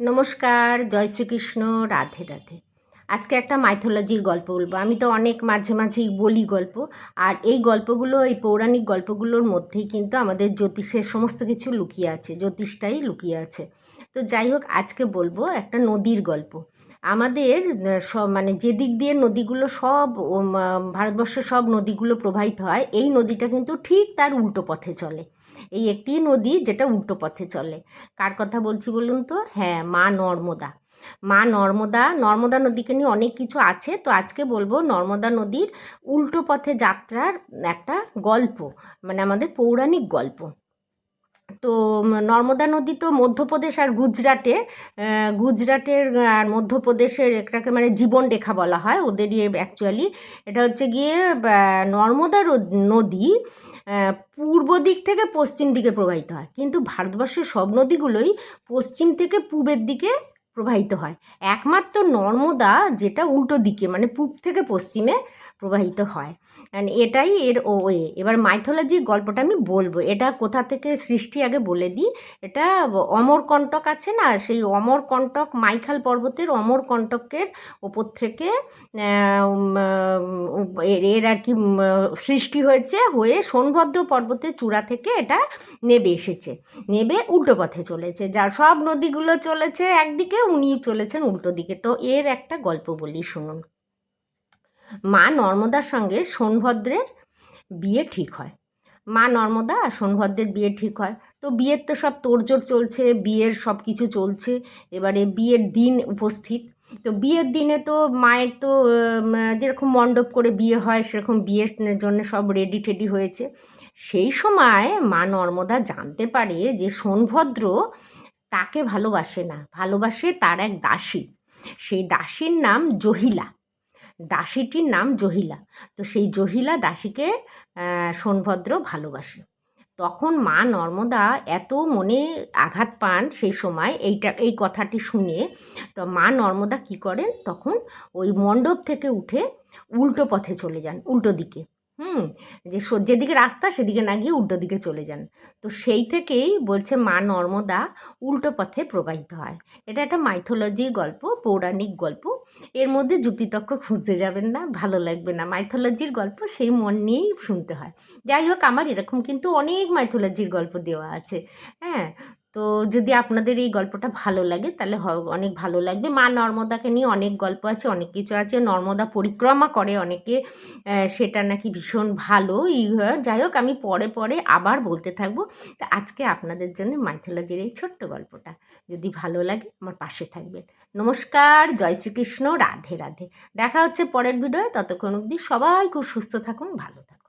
নমস্কার, জয় শ্রীকৃষ্ণ, রাধে রাধে। আজকে একটা মাইথোলজির গল্প বলব। আমি তো অনেক মাঝে মাঝেই বলি গল্প, আর এই গল্পগুলো, এই পৌরাণিক গল্পগুলোর মধ্যেই কিন্তু আমাদের জ্যোতিষের সমস্ত কিছু লুকিয়ে আছে, জ্যোতিষটাই লুকিয়ে আছে। তো যাই হোক, আজকে বলব একটা নদীর গল্প। আমাদের সব মানে যে দিক দিয়ে নদীগুলো সব ভারতবর্ষের সব নদীগুলো প্রবাহিত হয়, এই নদীটা কিন্তু ঠিক তার উল্টো পথে চলে। এই একটি নদী যেটা উল্টো পথে চলে। কার কথা বলছি বলুন তো? হ্যাঁ মা নর্মদা। মা নর্মদা নর্মদা নদীকে নিয়ে অনেক কিছু আছে। তো আজকে বলব নর্মদা নদীর উল্টো পথে যাত্রার একটা গল্প মানে আমাদের পৌরাণিক গল্প। তো নর্মদা নদী তো মধ্যপ্রদেশ আর গুজরাটে গুজরাটের আর মধ্যপ্রদেশের একটাকে মানে জীবন রেখা বলা হয়। ওদেরই অ্যাকচুয়ালি এটা হচ্ছে গিয়ে নর্মদা নদী পূর্ব দিক থেকে পশ্চিম দিকে প্রবাহিত হয়। কিন্তু ভারতবর্ষের সব নদীগুলোই পশ্চিম থেকে পূবের দিকে প্রবাহিত হয়। একমাত্র নর্মদা যেটা উল্টো দিকে মানে পূব থেকে পশ্চিমে প্রবাহিত হয়। And এটাই এর ও এবার মাইথোলজির গল্পটা আমি বলব। এটা কোথা থেকে সৃষ্টি আগে বলে দিই। এটা অমরকণ্টক আছে না? সেই অমরকণ্টক মাইখাল পর্বতের অমরকণ্টকের ওপর থেকে এর আর কি সৃষ্টি হয়েছে হয়ে সোনভদ্র পর্বতের চূড়া থেকে এটা নেবে এসেছে। নেবে উল্টো পথে চলেছে। যার সব নদীগুলো চলেছে একদিকে উনি চলেছেন উল্টো দিকে। তো এর একটা গল্প বলি, শুনুন। মা নর্মদার সঙ্গে সোনভদ্রের বিয়ে ঠিক হয়। মা নর্মদা আর সোনভদ্রের বিয়ে ঠিক হয়। তো বিয়ের তো সব তোড়জোড় চলছে, বিয়ের সব কিছু চলছে, এবারে বিয়ের দিন উপস্থিত। তো বিয়ের দিনে তো মায়ের তো যেরকম মণ্ডপ করে বিয়ে হয়, সেরকম বিয়ের জন্য সব রেডি টেডি হয়েছে। সেই সময় মা নর্মদা জানতে পারে যে সোনভদ্র তাকে ভালোবাসে না, ভালোবাসে তার এক দাসী। সেই দাসীর নাম জহিলা। দাসীটির নাম জহিলা। তো সেই জহিলা দাসীকে সোনভদ্র ভালোবাসে। তখন মা নর্মদা এত মনে আঘাত পান সেই সময় এইটা, এই কথাটি শুনে। তো মা নর্মদা কি করেন? তখন ওই মণ্ডপ থেকে উঠে উল্টো পথে চলে যান, উল্টো দিকে। হুম, যে যেদিকে রাস্তা সেদিকে না গিয়ে উল্টো দিকে চলে যান। তো সেই থেকেই বলছে মা নর্মদা উল্টো পথে প্রবাহিত হয়। এটা একটা মাইথোলজির গল্প, পৌরাণিক গল্প। এর মধ্যে যুক্তিতক্ক খুঁজতে যাবেন না, ভালো লাগবে না। মাইথোলজির গল্প সেই মন নিয়েই শুনতে হয়। যাই হোক, আমার এরকম কিন্তু অনেক মাইথোলজির গল্প দেওয়া আছে। হ্যাঁ তো যদি আপনাদের এই গল্পটা ভালো লাগে, তাহলে অনেক ভালো লাগবে। মা নর্মদাকে নিয়ে অনেক গল্প আছে, অনেক কিছু আছে। নর্মদা পরিক্রমা করে অনেকে সেটা নাকি ভীষণ ভালো। ই যাই হোক, আমি পরে পরে আবার বলতে থাকব। তা আজকে আপনাদের জন্য মাইথোলজির এই ছোট্ট গল্পটা। যদি ভালো লাগে, আমার পাশে থাকবেন। নমস্কার, জয় শ্রীকৃষ্ণ, রাধে রাধে। দেখা হচ্ছে পরের ভিডিওয়। ততক্ষণ অবধি সবাই খুব সুস্থ থাকুন, ভালো থাকুন।